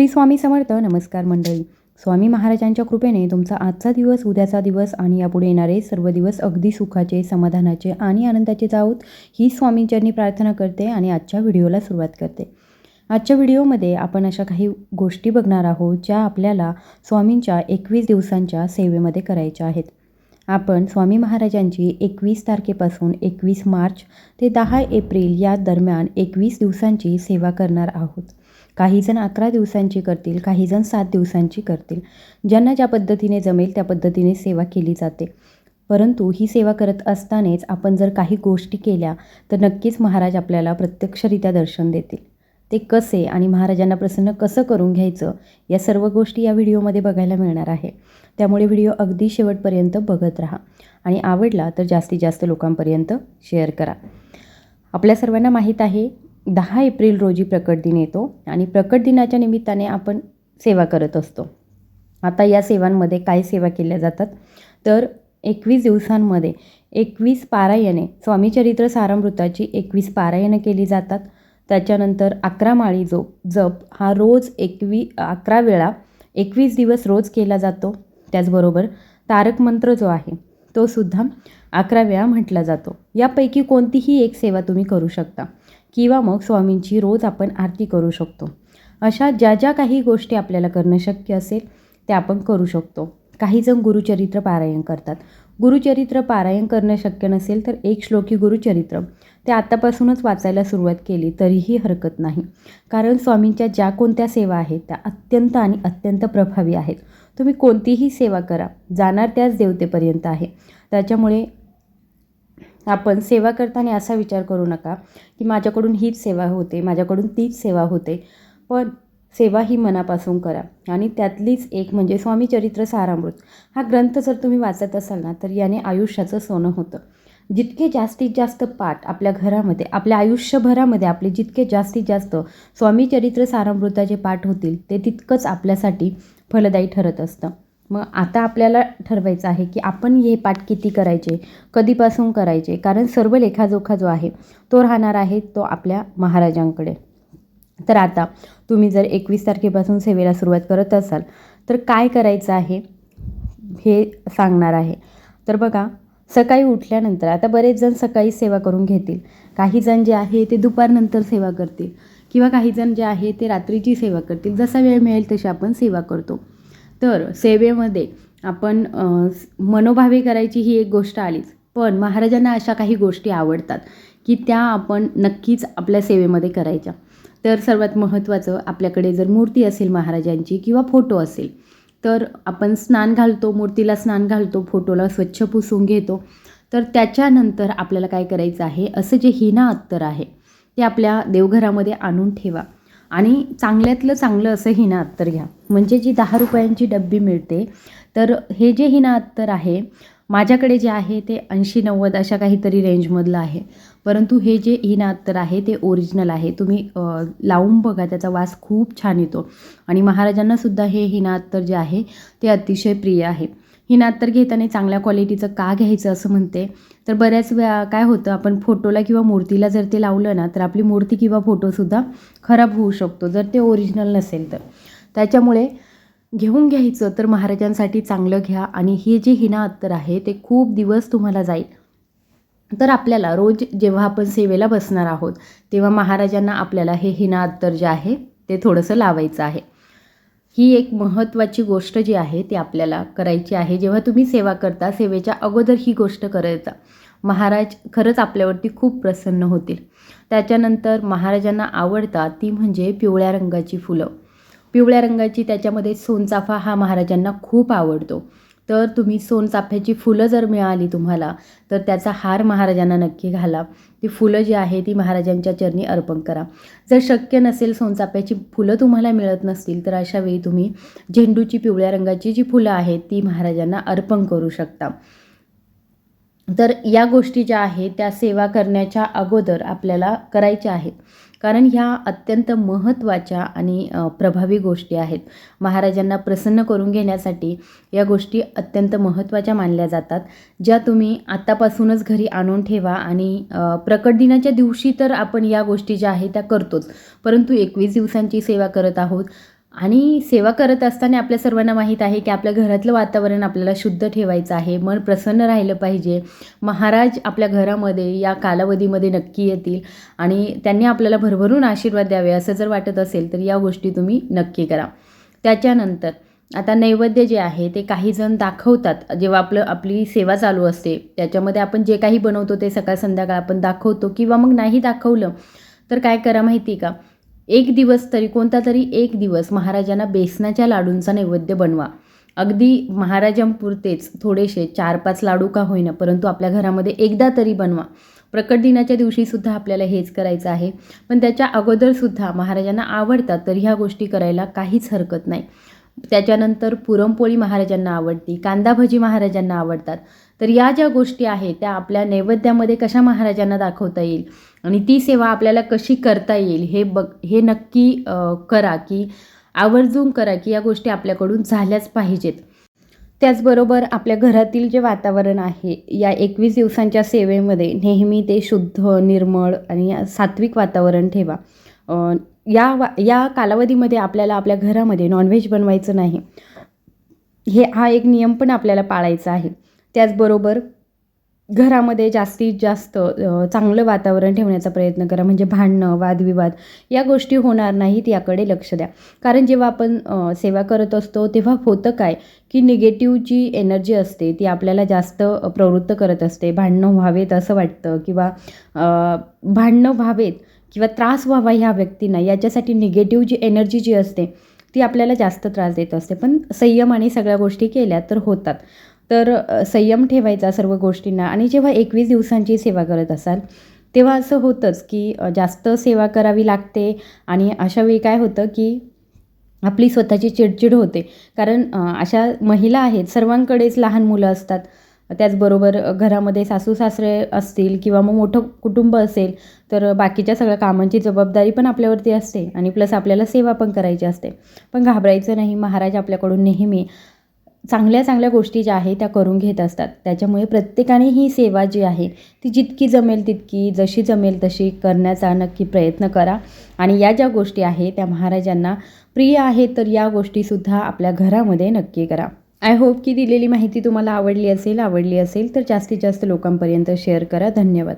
श्री स्वामी समर्थ. नमस्कार मंडळी. स्वामी महाराजांच्या कृपेने तुमचा आजचा दिवस उद्याचा दिवस आणि यापुढे येणारे सर्व दिवस अगदी सुखाचे समाधानाचे आणि आनंदाचे जाऊत ही स्वामींच्यांनी प्रार्थना करते आणि आजच्या व्हिडिओला सुरुवात करते. आजच्या व्हिडिओमध्ये आपण अशा काही गोष्टी बघणार आहोत ज्या आपल्याला स्वामींच्या एकवीस दिवसांच्या सेवेमध्ये करायच्या आहेत. आपण स्वामी महाराजांची एकवीस तारखेपासून एकवीस मार्च ते दहा एप्रिल या दरम्यान एकवीस दिवसांची सेवा करणार आहोत. काहीजण अकरा दिवसांची करतील काहीजण सात दिवसांची करतील. ज्यांना ज्या पद्धतीने जमेल त्या पद्धतीने सेवा केली जाते. परंतु ही सेवा करत असतानाच आपण जर काही गोष्टी केल्या तर नक्कीच महाराज आपल्याला प्रत्यक्षरित्या दर्शन देतील. ते कसे आणि महाराजांना प्रसन्न कसं करून घ्यायचं या सर्व गोष्टी या व्हिडिओमध्ये बघायला मिळणार आहे. त्यामुळे व्हिडिओ अगदी शेवटपर्यंत बघत राहा आणि आवडला तर जास्तीत जास्त लोकांपर्यंत शेअर करा. आपल्या सर्वांना माहीत आहे दहा एप्रिल रोजी प्रकट दिन येतो आणि प्रकट दिनाच्या निमित्ताने आपण सेवा करत असतो. आता या सेवांमध्ये काय सेवा केल्या जातात? तर एकवीस दिवसांमध्ये एकवीस पारायणे स्वामीचरित्र सारामृताची एकवीस पारायणं केली जातात. त्याच्यानंतर अकरा माळी जो जप हा रोज एकवी अकरा वेळा एकवीस दिवस रोज केला जातो. त्याचबरोबर तारक मंत्र जो आहे तो सुद्धा अकरा वेळा म्हटला जातो. यापैकी कोणतीही एक सेवा तुम्ही करू शकता किंवा मग स्वामींची रोज आपण आरती करू शकतो. अशा ज्या ज्या काही गोष्टी आपल्याला करणं शक्य असेल त्या आपण करू शकतो. काहीजण गुरुचरित्र पारायण करतात. गुरुचरित्र पारायण करणं शक्य नसेल तर एक श्लोकी गुरुचरित्र. ते आत्तापासूनच वाचायला सुरुवात केली तरीही हरकत नाही. कारण स्वामींच्या ज्या कोणत्या सेवा आहेत त्या अत्यंत आणि अत्यंत प्रभावी आहेत. तुम्ही कोणतीही सेवा करा जाणार त्याच देवतेपर्यंत आहे. त्याच्यामुळे आपण सेवा करताना असा विचार करू नका की माझ्याकडून हीच सेवा होते माझ्याकडून तीच सेवा होते. पण सेवा ही मनापासून करा. आणि त्यातलीच एक म्हणजे स्वामी चरित्र सारामृत. हा ग्रंथ जर तुम्ही वाचत असाल ना तर याने आयुष्याचं सोनं होतं. जितके जास्तीत जास्त पाठ आपल्या घरामध्ये आपल्या आयुष्यभरामध्ये आपले जितके जास्तीत जास्त स्वामी चरित्र सारामृताचे पाठ होतील ते तितकंच आपल्यासाठी फलदायी ठरत असतं. मग आता आपल्याला ठरवायचं आहे की आपण हे पाठ किती करायचे कधीपासून करायचे? कारण सर्व लेखाजोखा जो आहे तो राहणार आहे तो आपल्या महाराजांकडे. तर आता तुम्ही जर एकवीस तारखेपासून सेवेला सुरुवात करत असाल तर काय करायचं आहे हे सांगणार आहे. तर बघा सकाळी उठल्यानंतर आता बरेच जण सकाळी सेवा करून घेतील. काही जण जे आहे ते दुपारनंतर सेवा करतील किंवा काही जण जे आहे ते रात्रीची सेवा करतील. जसा वेळ मिळेल तशी आपण सेवा करतो. तर सेवेमध्ये आपण मनोभावे करायची ही एक गोष्ट आलीच. पण महाराजांना अशा काही गोष्टी आवडतात की त्या आपण नक्कीच आपल्या सेवेमध्ये करायच्या. तर सर्वात महत्त्वाचं आपल्याकडे जर मूर्ती असेल महाराजांची किंवा फोटो असेल तर आपण स्नान घालतो मूर्तीला स्नान घालतो फोटोला स्वच्छ पुसून घेतो. तर त्याच्यानंतर आपल्याला काय करायचं आहे? असं जे हिना अत्तर आहे ते आपल्या देवघरामध्ये आणून ठेवा. आणि चांगल्यातलं चांगलं असं हिना अत्तर घ्या. म्हणजे जी दहा रुपयांची डब्बी मिळते तर हे जे हिना अत्तर आहे माझ्याकडे जे आहे ते ऐंशी नव्वद अशा काहीतरी रेंजमधलं आहे. परंतु हे जे हिना अत्तर आहे ते ओरिजिनल आहे. तुम्ही लावून बघा त्याचा वास खूप छान येतो. आणि महाराजांनासुद्धा हे हिना अत्तर जे आहे ते अतिशय प्रिय आहे. हिना अत्तर घेताना चांगल्या क्वालिटीचं का घ्यायचं असं म्हणते? तर बऱ्याच वेळा काय होतं आपण फोटोला किंवा मूर्तीला जर ते लावलं ना तर आपली मूर्ती किंवा फोटोसुद्धा खराब होऊ शकतो जर ते ओरिजिनल नसेल तर. त्याच्यामुळे घेऊन घ्यायचं तर महाराजांसाठी चांगलं घ्या. आणि हे जे हिना अत्तर आहे ते खूप दिवस तुम्हाला जाईल. तर आपल्याला रोज जेव्हा आपण सेवेला बसणार आहोत तेव्हा महाराजांना आपल्याला हे हिना अत्तर जे आहे ते थोडंसं लावायचं आहे. ही एक महत्त्वाची गोष्ट जी आहे ती आपल्याला करायची आहे. जेव्हा तुम्ही सेवा करता सेवेच्या अगोदर ही गोष्ट करायचा. महाराज खरंच आपल्यावरती खूप प्रसन्न होतील. त्याच्यानंतर महाराजांना आवडतात ती म्हणजे पिवळ्या रंगाची फुलं. पिवळ्या रंगाची त्याच्यामध्ये सोनचाफा हा महाराजांना खूप आवडतो. तर तुम्ही सोनचाफ्याची फुलं जर मिळाली तुम्हाला तर त्याचा हार महाराजांना नक्की घाला. ती फुलं जी आहे ती महाराजांच्या चरणी अर्पण करा. जर शक्य नसेल सोनचाफ्याची फुलं तुम्हाला मिळत नसतील तर अशा वेळी तुम्ही झेंडूची पिवळ्या रंगाची जी फुलं आहेत ती महाराजांना अर्पण करू शकता. तर या गोष्टी ज्या आहेत त्या सेवा करण्याच्या अगोदर आपल्याला करायच्या आहेत. कारण ह्या अत्यंत महत्त्वाच्या आणि प्रभावी गोष्टी आहेत. महाराजांना प्रसन्न करून घेण्यासाठी या गोष्टी अत्यंत महत्त्वाच्या मानल्या जातात. ज्या तुम्ही आत्तापासूनच घरी आणून ठेवा आणि प्रकट दिनाच्या दिवशी तर आपण या गोष्टी ज्या आहेत त्या करतोच. परंतु एकवीस दिवसांची सेवा करत आहोत. आणि सेवा करत असताना आपल्या सर्वांना माहीत आहे की आपल्या घरातलं वातावरण आपल्याला शुद्ध ठेवायचं आहे मन प्रसन्न राहिलं पाहिजे. महाराज आपल्या घरामध्ये या कालावधीमध्ये नक्की येतील आणि त्यांनी आपल्याला भरभरून आशीर्वाद द्यावे असं जर वाटत असेल तर या गोष्टी तुम्ही नक्की करा. त्याच्यानंतर आता नैवेद्य जे आहे ते काही जण दाखवतात. जेव्हा आपलं आपली सेवा चालू असते त्याच्यामध्ये आपण जे काही बनवतो ते सकाळ संध्याकाळ आपण दाखवतो किंवा मग नाही दाखवलं तर काय करा माहिती का? एक दिवस तरी कोणता तरी एक दिवस महाराजांना बेसनाच्या लाडूंचा नैवेद्य बनवा. अगदी महाराजांपुरतेच थोडेसे चार पाच लाडू का होईना परंतु आपल्या घरामध्ये एकदा तरी बनवा. प्रकट दिनाच्या दिवशीसुद्धा आपल्याला हेच करायचं आहे. पण त्याच्या अगोदरसुद्धा महाराजांना आवडतात तर ह्या गोष्टी करायला काहीच हरकत नाही. त्याच्यानंतर पुरणपोळी महाराजांना आवडती कांदा भजी महाराजांना आवडतात. तर या ज्या गोष्टी आहेत त्या आपल्या नैवेद्यामध्ये कशा महाराजांना दाखवता येईल आणि ती सेवा आपल्याला कशी करता येईल हे बघ हे नक्की करा की आवर्जून करा की या गोष्टी आपल्याकडून झाल्याच पाहिजेत. त्याचबरोबर आपल्या घरातील जे वातावरण आहे या एकवीस दिवसांच्या सेवेमध्ये नेहमी ते शुद्ध निर्मळ आणि सात्विक वातावरण ठेवा. या वा या कालावधीमध्ये आपल्याला आपल्या घरामध्ये नॉनव्हेज बनवायचं नाही. हे हा एक नियम पण आपल्याला पाळायचा आहे. त्याचबरोबर घरामध्ये जास्तीत जास्त चांगलं वातावरण ठेवण्याचा प्रयत्न करा. म्हणजे भांडणं वादविवाद या गोष्टी होणार नाहीत याकडे लक्ष द्या. कारण जेव्हा आपण सेवा करत असतो तेव्हा होतं काय? की निगेटिव्ह जी एनर्जी असते ती आपल्याला जास्त प्रवृत्त करत असते. भांडणं व्हावेत असं वाटतं किंवा भांडणं व्हावेत किंवा त्रास व्हावा ह्या व्यक्तींना याच्यासाठी निगेटिव्ह जी एनर्जी जी असते ती आपल्याला जास्त त्रास देत असते. पण संयम आणि सगळ्या गोष्टी केल्या तर होतात. तर संयम ठेवायचा सर्व गोष्टींना. आणि जेव्हा एकवीस दिवसांची सेवा करत असाल तेव्हा असं होतंच की जास्त सेवा करावी लागते. आणि अशा वेळी काय होतं की आपली स्वतःची चिडचिड होते. कारण अशा महिला आहेत सर्वांकडेच लहान मुलं असतात. त्याचबरोबर घरामध्ये सासू सासरे असतील किंवा मग मोठं कुटुंब असेल तर बाकीच्या सगळ्या कामांची जबाबदारी पण आपल्यावरती असते. आणि प्लस आपल्याला सेवा पण करायची असते. पण घाबरायचं नाही. महाराज आपल्याकडून नेहमी चांगल्या चांगल्या गोष्टी ज्या आहेत त्या करून घेत असतात. त्याच्यामुळे प्रत्येकाने ही सेवा जी आहे ती जितकी जमेल तितकी जशी जमेल तशी करण्याचा नक्की प्रयत्न करा. आणि या ज्या गोष्टी आहेत त्या महाराजांना प्रिय आहेत तर या गोष्टीसुद्धा आपल्या घरामध्ये नक्की करा. आय होप की दिलेली माहिती तुम्हाला आवडली असेल आवडली असेल तर जास्तीत जास्त लोकांपर्यंत शेअर करा. धन्यवाद.